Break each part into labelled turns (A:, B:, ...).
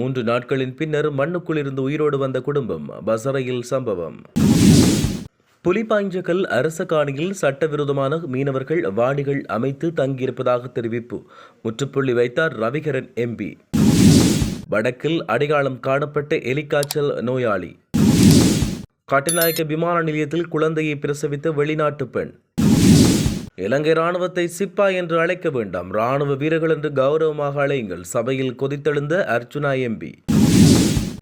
A: மூன்று நாட்களின் பின்னர் மண்ணுக்குள் இருந்து உயிரோடு வந்த குடும்பம் பசறையில் சம்பவம். புலிபாய்ஞ்சக்கல் அரச காணியில் சட்டவிரோதமான மீனவர்கள் வாடிகள் அமைத்து தங்கியிருப்பதாக தெரிவிப்பு. முற்றுப்புள்ளி வைத்தார் ரவிகரன் எம்பி. வடக்கில் அடையாளம் காணப்பட்ட எலிக்காய்ச்சல் நோயாளி. கட்டுநாயக்க விமான நிலையத்தில் குழந்தையை பிரசவித்த வெளிநாட்டு பெண். இலங்கை ராணுவத்தை சிப்பா என்று அழைக்க வேண்டாம். ராணுவ வீரர்கள் என்று கௌரவமாக அழையுங்கள். சபையில் கொதித்தெழுந்த அர்ச்சுனா எம்பி.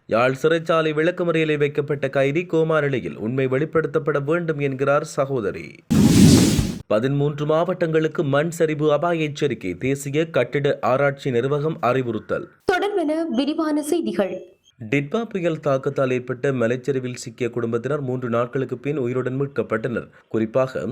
A: யாழ் சிறைச்சாலை விளக்குமறியலை வைக்கப்பட்ட கைதி கோமா நிலையில் உண்மை வெளிப்படுத்தப்பட வேண்டும் என்கிறார் சகோதரி. பதிமூன்று மாவட்டங்களுக்கு மண் சரிவு அபாய எச்சரிக்கை. தேசிய கட்டிட ஆராய்ச்சி நிர்வாகம் அறிவுறுத்தல்.
B: தொடர்பென விரிவான செய்திகள்.
A: டிட்பா புயல் தாக்கத்தால் ஏற்பட்ட மலைச்சரிவில் சிக்கிய குடும்பத்தினர் மூன்று நாட்களுக்கு பின் உயிருடன் மீட்கப்பட்டனர். குறிப்பாக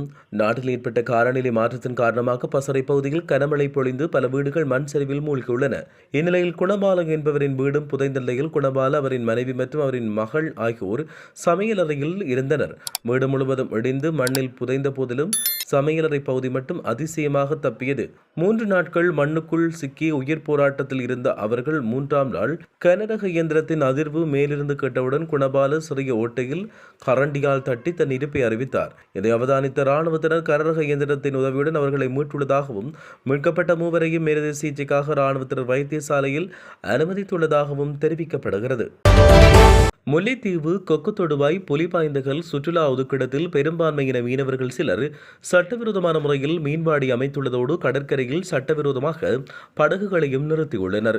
A: நாட்டில் ஏற்பட்ட காலநிலை மாற்றத்தின் காரணமாக பசறை பகுதியில் கனமழை பொழிந்து பல வீடுகள் மண் சரிவில் மூழ்கியுள்ளன. இந்நிலையில் குணபால என்பவரின் வீடும் புதைந்த நிலையில் குணபால அவரின் மனைவி மற்றும் அவரின் மகள் ஆகியோர் சமையலறையில் இருந்தனர். வீடு முழுவதும் இடிந்து மண்ணில் புதைந்த போதிலும் சமையலறை பகுதி மட்டும் அதிசயமாக தப்பியது. மூன்று நாட்கள் மண்ணுக்குள் சிக்கி உயிர் போராட்டத்தில் இருந்த அவர்கள் மூன்றாம் நாள் கனரக இயந்திரத்தின் அதிர்வு மேலிருந்து கேட்டவுடன் குணபால சிறிய ஓட்டையில் கரண்டியால் தட்டி தன் இருப்பை அறிவித்தார் இதை அவதானித்த ராணுவத்தினர் கனரக இயந்திரத்தின் உதவியுடன் அவர்களை மீட்டுள்ளதாகவும் மீட்கப்பட்ட மூவரையும் மேலதிக சிகிச்சைக்காக ராணுவத்தினர் வைத்தியசாலையில் அனுமதித்துள்ளதாகவும் தெரிவிக்கப்படுகிறது. முல்லைத்தீவு கொக்கு தொடுவாய் புலிபாய்ந்தகல் சுற்றுலா ஒதுக்கிடத்தில் பெரும்பான்மையின மீனவர்கள் சிலர் சட்டவிரோதமான முறையில் மீன்வாடி அமைத்துள்ளதோடு கடற்கரையில் சட்டவிரோதமாக படகுகளையும் நிறுத்தியுள்ளனர்.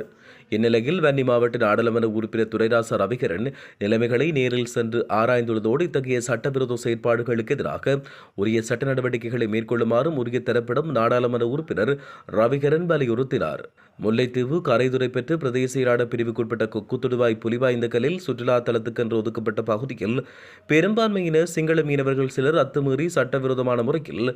A: இந்நிலையில் வன்னி மாவட்ட நாடாளுமன்ற உறுப்பினர் துரைராச ரவிகரன் நிலைமைகளை நேரில் சென்று ஆராய்ந்துள்ளதோடு இத்தகைய சட்டவிரோத செயற்பாடுகளுக்கு எதிராக உரிய சட்ட நடவடிக்கைகளை மேற்கொள்ளுமாறும் உரிய தரப்பிடம் நாடாளுமன்ற உறுப்பினர் ரவிகரன் வலியுறுத்தினார். முல்லைத்தீவு கரைதுறை பெற்று பிரதேச இராட பிரிவுக்குட்பட்ட கொக்குத்துடுவாய் புலிவாய்ந்தகலில் சுற்றுலா தலத்துக்கென்று ஒதுக்கப்பட்ட பகுதியில் பெரும்பான்மையினர் சிங்கள மீனவர்கள் சிலர் அத்துமீறி சட்டவிரோதமான முறையில்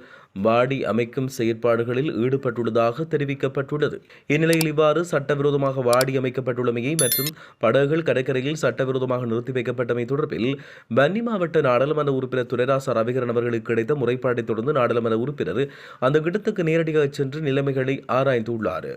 A: வாடி அமைக்கும் செயற்பாடுகளில் ஈடுபட்டுள்ளதாக தெரிவிக்கப்பட்டுள்ளது. இந்நிலையில் இவ்வாறு சட்டவிரோதமாக வாடி அமைக்கப்பட்டுள்ளமையை மற்றும் படகுகள் கடற்கரையில் சட்டவிரோதமாக நிறுத்தி வைக்கப்பட்டமை தொடர்பில் வன்னி மாவட்ட நாடாளுமன்ற உறுப்பினர் துரைராச ரவிகரன் அவர்களுக்கு கிடைத்த முறைப்பாட்டை தொடர்ந்து நாடாளுமன்ற உறுப்பினர் அந்த இடத்துக்கு நேரடியாக சென்று நிலைமைகளை ஆராய்ந்துள்ளார்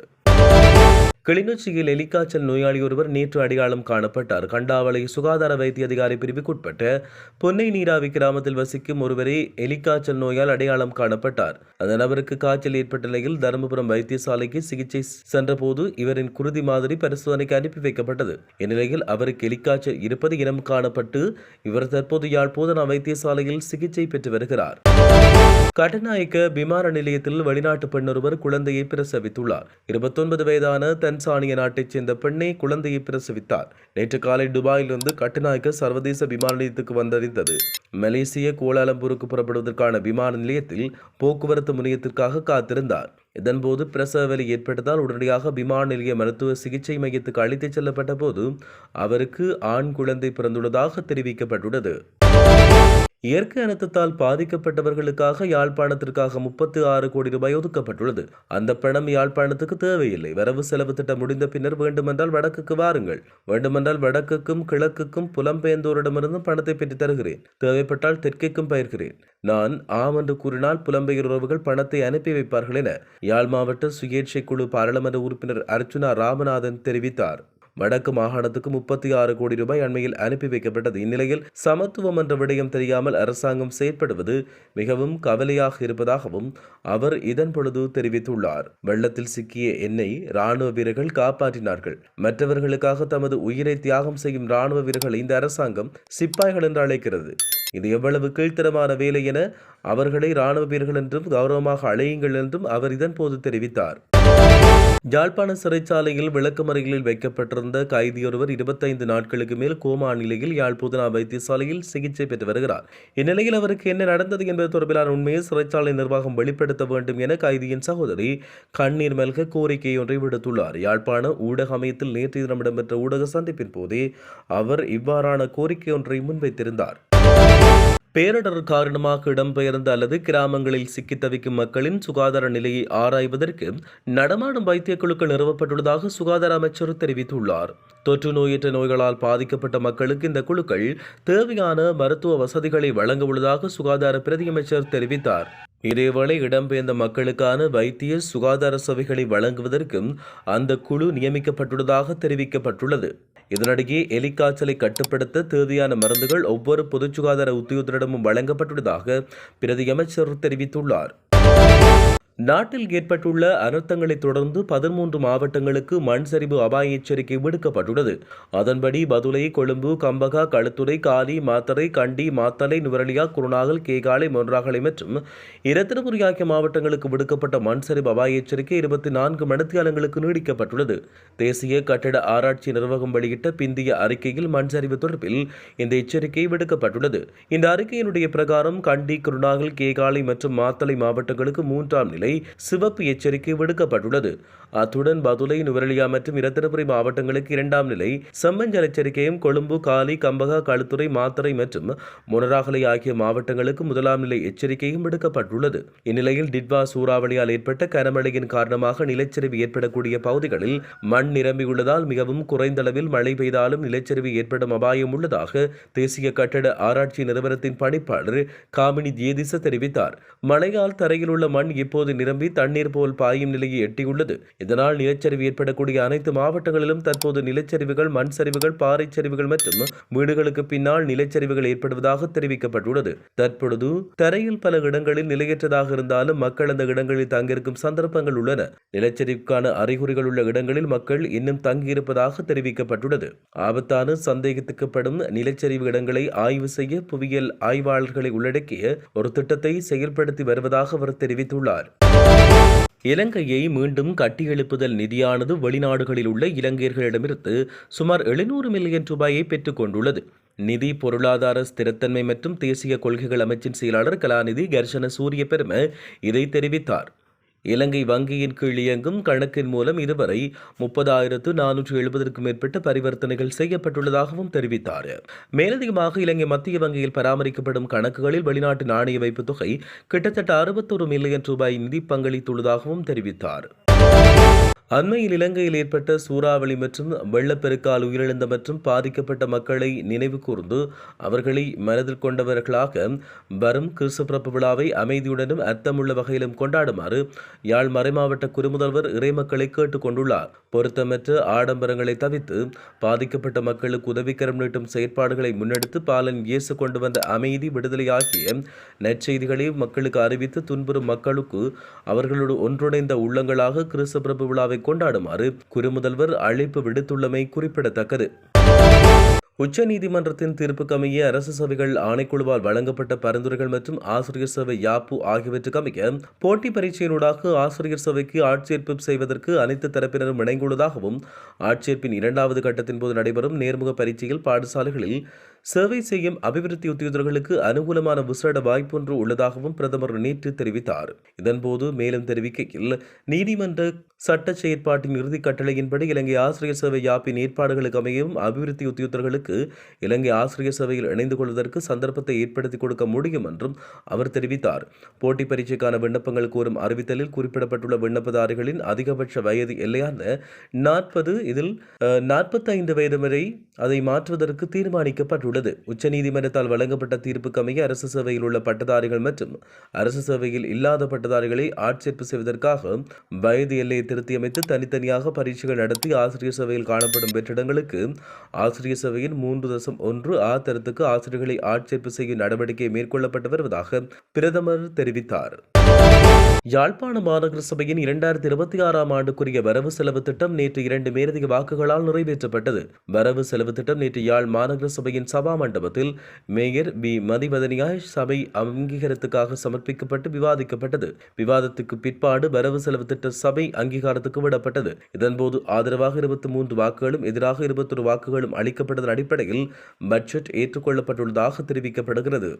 A: கிளிநொச்சியில் எலிக்காய்ச்சல் நோயாளி ஒருவர் நேற்று அடையாளம் காணப்பட்டார். கண்டாவளை சுகாதார வைத்திய அதிகாரி பிரிவுக்குட்பட்ட பொன்னை நீராவி கிராமத்தில் வசிக்கும் ஒருவரே எலிக்காய்ச்சல் நோயால் அடையாளம் காணப்பட்டார். அந்த நபருக்கு காய்ச்சல் ஏற்பட்ட நிலையில் தருமபுரம் வைத்தியசாலைக்கு சிகிச்சை சென்றபோது இவரின் குருதி மாதிரி பரிசோதனைக்கு அனுப்பி வைக்கப்பட்டது. இந்நிலையில் அவருக்கு எலிக்காய்ச்சல் இருப்பது இனம் காணப்பட்டு இவர் தற்போது யாழ் போதனா வைத்தியசாலையில் சிகிச்சை பெற்று வருகிறார். கட்டநாயக்க விமான நிலையத்தில் வெளிநாட்டு பெண்ணொருவர் குழந்தையை பிரசவித்துள்ளார். இருபத்தொன்பது வயதான தன்சானிய நாட்டைச் சேர்ந்த பெண்ணை குழந்தையை பிரசவித்தார். நேற்று காலை துபாயிலிருந்து கட்டுநாயக்க சர்வதேச விமான நிலையத்துக்கு வந்தறிந்தது மலேசிய கோலாலம்பூருக்கு புறப்படுவதற்கான விமான நிலையத்தில் போக்குவரத்து முனையத்திற்காக காத்திருந்தார். இதன்போது பிரசவ வலி ஏற்பட்டதால் உடனடியாக விமான நிலைய மருத்துவ சிகிச்சை மையத்துக்கு அழைத்துச் செல்லப்பட்ட போது அவருக்கு ஆண் குழந்தை பிறந்துள்ளதாக தெரிவிக்கப்பட்டுள்ளது. இயற்கை அனர்த்தத்தால் பாதிக்கப்பட்டவர்களுக்காக யாழ்ப்பாணத்திற்காக முப்பத்தி ஆறு கோடி ரூபாய் ஒதுக்கப்பட்டுள்ளது. அந்த பணம் யாழ்ப்பாணத்துக்கு தேவையில்லை. வரவு செலவு திட்டம் முடிந்த பின்னர் வேண்டுமென்றால் வடக்குக்கு வாருங்கள். வேண்டுமென்றால் வடக்குக்கும் கிழக்குக்கும் புலம்பெயர்ந்தோரிடமிருந்தும் பணத்தை பெற்று தருகிறேன். தேவைப்பட்டால் தெற்கைக்கும் பயிர்கிறேன் நான் ஆம் என்று கூறினால் புலம்பெயர் உறவுகள் பணத்தை அனுப்பி வைப்பார்கள் என யாழ் மாவட்ட சுயேட்சை குழு பாராளுமன்ற உறுப்பினர் அர்ச்சுனா ராமநாதன் தெரிவித்தார். வடக்கு மாகாணத்துக்கு முப்பத்தி ஆறு கோடி ரூபாய் அண்மையில் அனுப்பி வைக்கப்பட்டது. இந்நிலையில் சமத்துவம் என்ற விடயம் தெரியாமல் அரசாங்கம் செயற்படுவது மிகவும் கவலையாக இருப்பதாகவும் அவர் இதன் பொழுது தெரிவித்துள்ளார். வெள்ளத்தில் சிக்கிய என்னை ராணுவ வீரர்கள் காப்பாற்றினார்கள். மற்றவர்களுக்காக தமது உயிரை தியாகம் செய்யும் ராணுவ வீரர்களை இந்த அரசாங்கம் சிப்பாய்கள் என்று அழைக்கிறது. இது எவ்வளவு கீழ்த்தரமான வேலை என அவர்களை ராணுவ வீரர்கள் என்றும் கௌரவமாக அழையுங்கள் என்றும் அவர் இதன் போது தெரிவித்தார். யாழ்ப்பாண சிறைச்சாலையில் விளக்கமறைகளில் வைக்கப்பட்டிருந்த கைதியொருவர் இருபத்தைந்து நாட்களுக்கு மேல் கோமா நிலையில் யாழ் பூதனா வைத்தியசாலையில் சிகிச்சை பெற்று வருகிறார். இந்நிலையில் அவருக்கு என்ன நடந்தது என்பது தொடர்பிலான உண்மையை சிறைச்சாலை நிர்வாகம் வெளிப்படுத்த வேண்டும் என கைதியின் சகோதரி கண்ணீர் மல்க கோரிக்கை ஒன்றை விடுத்துள்ளார். யாழ்ப்பாண ஊடக அமையத்தில் நேற்று தினம் இடம்பெற்ற ஊடக சந்திப்பின் போதே அவர் இவ்வாறான கோரிக்கை ஒன்றை முன்வைத்திருந்தார். பேரிடர் காரணமாக இடம்பெயர்ந்த அல்லது கிராமங்களில் சிக்கித் தவிக்கும் மக்களின் சுகாதார நிலையை ஆராய்வதற்கு நடமாடும் வைத்திய குழுக்கள் நிறுவப்பட்டுள்ளதாக சுகாதார அமைச்சர் தெரிவித்துள்ளார். தொற்று நோயற்ற நோய்களால் பாதிக்கப்பட்ட மக்களுக்கு இந்த குழுக்கள் தேவையான மருத்துவ வசதிகளை வழங்க உள்ளதாக சுகாதார பிரதியமைச்சர் தெரிவித்தார். இதேவேளை இடம்பெயர்ந்த மக்களுக்கான வைத்திய சுகாதார சேவைகளை வழங்குவதற்கும் அந்த குழு நியமிக்கப்பட்டுள்ளதாக தெரிவிக்கப்பட்டுள்ளது. இதனிடையே எலிக்காய்ச்சலை கட்டுப்படுத்த தேவையான மருந்துகள் ஒவ்வொரு பொது சுகாதார உத்தியோகத்தரிடமும் வழங்கப்பட்டுள்ளதாக பிரதியமைச்சர் தெரிவித்துள்ளார். நாட்டில் ஏற்பட்டுள்ள அனர்த்தங்களைத் தொடர்ந்து பதிமூன்று மாவட்டங்களுக்கு மண் சரிவு அபாய எச்சரிக்கை விடுக்கப்பட்டுள்ளது. அதன்படி பதுளை கொழும்பு கம்பகா களுத்துறை காலி மாத்தறை கண்டி மாத்தலை நுவரலியா குருநாகல் கேகாலை மொன்றாகலை மற்றும் இரத்தினபுரி ஆகிய மாவட்டங்களுக்கு விடுக்கப்பட்ட மண் சரிவு அபாய எச்சரிக்கை இருபத்தி நான்கு மணித்தியாலங்களுக்கு நீடிக்கப்பட்டுள்ளது. தேசிய கட்டட ஆராய்ச்சி நிர்வாகம் வெளியிட்ட பிந்திய அறிக்கையில் மண் சரிவு தொடர்பில் இந்த எச்சரிக்கை விடுக்கப்பட்டுள்ளது. இந்த அறிக்கையினுடைய பிரகாரம் கண்டி குருநாகல் கேகாலை மற்றும் மாத்தலை மாவட்டங்களுக்கு மூன்றாம் நிலை சிவப்பு எச்சரிக்கை விடுக்கப்பட்டுள்ளது. அத்துடன் பதுளை நுவரெலியா மற்றும் இரத்தினபுரி மாவட்டங்களுக்கு இரண்டாம் நிலை செம்மஞ்சள் எச்சரிக்கையும் கொழும்பு காலி கம்பகா களுத்துறை மாத்தறை மற்றும் முனராகலை ஆகிய மாவட்டங்களுக்கு முதலாம் நிலை எச்சரிக்கையும் விடுக்கப்பட்டுள்ளது. இந்நிலையில் டிட்வா சூறாவளியால் ஏற்பட்ட கனமழையின் காரணமாக நிலச்சரிவு ஏற்படக்கூடிய பகுதிகளில் மண் நிரம்பியுள்ளதால் மிகவும் குறைந்த அளவில் மழை பெய்தாலும் நிலச்சரிவு ஏற்படும் அபாயம் உள்ளதாக தேசிய கட்டட ஆராய்ச்சி நிறுவனத்தின் பணிப்பாளர் காமினி தியதிச தெரிவித்தார். மழையால் தரையில் உள்ள மண் இப்போது நிரம்பி தண்ணீர் போல் பாயும் நிலையை எட்டியுள்ளது. இதனால் நிலச்சரிவு ஏற்படக்கூடிய அனைத்து மாவட்டங்களிலும் தற்போது நிலச்சரிவுகள் மண் சரிவுகள் பாறை சரிவுகள் மற்றும் வீடுகளுக்கு பின்னால் நிலச்சரிவுகள் ஏற்படுவதாக தெரிவிக்கப்பட்டுள்ளது. தற்பொழுது தரையில் பல இடங்களில் நிலையற்றதாக இருந்தாலும் மக்கள் அந்த இடங்களில் தங்கியிருக்கும் சந்தர்ப்பங்கள் உள்ளன. நிலச்சரிவுக்கான அறிகுறிகள் உள்ள இடங்களில் மக்கள் இன்னும் தங்கியிருப்பதாக தெரிவிக்கப்பட்டுள்ளது. ஆபத்தான சந்தேகத்துக்கப்படும் நிலச்சரிவு இடங்களை ஆய்வு செய்ய புவியியல் ஆய்வாளர்களை உள்ளடக்கிய ஒரு திட்டத்தை செயல்படுத்தி வருவதாக அவர் தெரிவித்துள்ளார். இலங்கையை மீண்டும் கட்டியெழுப்புதல் நிதியானது வெளிநாடுகளில் உள்ள இலங்கையர்களிடமிருந்து சுமார் எழுநூறு மில்லியன் ரூபாயை பெற்றுக்கொண்டுள்ளது நிதி பொருளாதார ஸ்திரத்தன்மை மற்றும் தேசிய கொள்கைகள் அமைச்சின் செயலாளர் கலாநிதி கர்ஷன சூரிய பெரும இதை தெரிவித்தார். இலங்கை வங்கியின் கீழ் இயங்கும் கணக்கின் மூலம் இதுவரை முப்பதாயிரத்து நானூற்று எழுபதற்கும் மேற்பட்ட பரிவர்த்தனைகள் செய்யப்பட்டுள்ளதாகவும் தெரிவித்தார். மேலதிகமாக இலங்கை மத்திய வங்கியில் பராமரிக்கப்படும் கணக்குகளில் வெளிநாட்டு நாணய வைப்பு தொகை கிட்டத்தட்ட அறுபத்தொரு மில்லியன் ரூபாய் நிதி பங்களித்துள்ளதாகவும் தெரிவித்தார். அண்மையில் இலங்கையில் ஏற்பட்ட சூறாவளி மற்றும் வெள்ளப்பெருக்கால் உயிரிழந்த மற்றும் பாதிக்கப்பட்ட மக்களை நினைவு கூர்ந்து அவர்களை மனதில் கொண்டவர்களாக வரும் கிறிஸ்துபிறப்பு விழாவை அமைதியுடனும் அர்த்தமுள்ள வகையிலும் கொண்டாடுமாறு யாழ் மறைமாவட்ட குறுமுதல்வர் இறைமக்களை கேட்டுக் கொண்டுள்ளார். பொருத்தமற்ற ஆடம்பரங்களை தவிர்த்து பாதிக்கப்பட்ட மக்களுக்கு உதவிக்கரம் நீட்டும் செயற்பாடுகளை முன்னெடுத்து பாலன் இயேசு கொண்டு வந்த அமைதி விடுதலை ஆகிய நற்செய்திகளை மக்களுக்கு அறிவித்து துன்புறும் மக்களுக்கு அவர்களோடு ஒன்றிணைந்த உள்ளங்களாக கிறிஸ்துபிறப்பு விழாவை விழாவை கொண்டாடுமாறு குறுமுதல்வர் அழைப்பு விடுத்துள்ளமை குறிப்பிடத்தக்கது. உச்சநீதிமன்றத்தின் தீர்ப்புக்கமைய அரசு சபைகள் ஆணைக்குழுவால் வழங்கப்பட்ட பரிந்துரைகள் மற்றும் ஆசிரியர் சபை யாப்பு ஆகியவற்றுக்கமைய போட்டி பரீட்சையினூடாக ஆசிரியர் சபைக்கு ஆட்சேர்ப்பு செய்வதற்கு அனைத்து தரப்பினரும் இணைந்துள்ளதாகவும் ஆட்சேர்ப்பின் இரண்டாவது கட்டத்தின் போது நடைபெறும் நேர்முக பரீட்சையில் பாடசாலைகளில் சேவை செய்யும் அபிவிருத்தி உத்தியோகர்களுக்கு அனுகூலமான விசேட வாய்ப்பொன்று உள்ளதாகவும் பிரதமர் நேற்று தெரிவித்தார். இதன்போது மேலும் தெரிவிக்கையில் நீதிமன்ற சட்ட செயற்பாட்டின் இறுதி கட்டளையின்படி இலங்கை ஆசிரியர் சேவை யாப்பின் ஏற்பாடுகளுக்கு அமையும் அபிவிருத்தி உத்தியோகர்களுக்கு இலங்கை ஆசிரியர் சேவையில் இணைந்து கொள்வதற்கு சந்தர்ப்பத்தை ஏற்படுத்தி கொடுக்க முடியும் என்றும் அவர் தெரிவித்தார். போட்டி பரீட்சைக்கான விண்ணப்பங்கள் கோரும் அறிவித்தலில் குறிப்பிடப்பட்டுள்ள விண்ணப்பதாரிகளின் அதிகபட்ச வயது எல்லையான நாற்பது இதில் நாற்பத்தைந்து வயது வரை அதை மாற்றுவதற்கு தீர்மானிக்கப்பட்டுள்ளது. உச்சநீதிமன்றத்தால் வழங்கப்பட்ட தீர்ப்புக்கு அமைய அரசு சேவையில் உள்ள பட்டதாரிகள் மற்றும் அரசு சேவையில் இல்லாத பட்டதாரிகளை ஆட்சேர்ப்பு செய்வதற்காக வயது எல்லையை திருத்தியமைத்து தனித்தனியாக பரீட்சைகள் நடத்தி ஆசிரியர் சேவையில் காணப்படும் வெற்றிடங்களுக்கு ஆசிரியர் சேவையின் மூன்று தசம் ஒன்று ஆ தரத்துக்கு ஆசிரியர்களை ஆட்சேர்ப்பு செய்யும் நடவடிக்கை மேற்கொள்ளப்பட்டு வருவதாக பிரதமர் தெரிவித்தார். யாழ்ப்பாண மாநகர சபையின் இரண்டாயிரத்தி இருபத்தி ஆறாம் ஆண்டுக்குரிய வரவு செலவு திட்டம் நேற்று இரண்டு மேலதிக வாக்குகளால் நிறைவேற்றப்பட்டது. வரவு செலவு திட்டம் நேற்று யாழ் மாநகர சபையின் சபா மண்டபத்தில் மேயர் பி மதிவதனியாய் சபை அங்கீகாரத்துக்காக சமர்ப்பிக்கப்பட்டு விவாதிக்கப்பட்டது. விவாதத்துக்கு பிற்பாடு வரவு செலவு திட்ட சபை அங்கீகாரத்துக்கு விடப்பட்டது. இதன்போது ஆதரவாக இருபத்தி மூன்று வாக்குகளும் எதிராக இருபத்தொரு வாக்குகளும் அளிக்கப்பட்டதன் அடிப்படையில் பட்ஜெட் ஏற்றுக்கொள்ளப்பட்டுள்ளதாக தெரிவிக்கப்படுகிறது.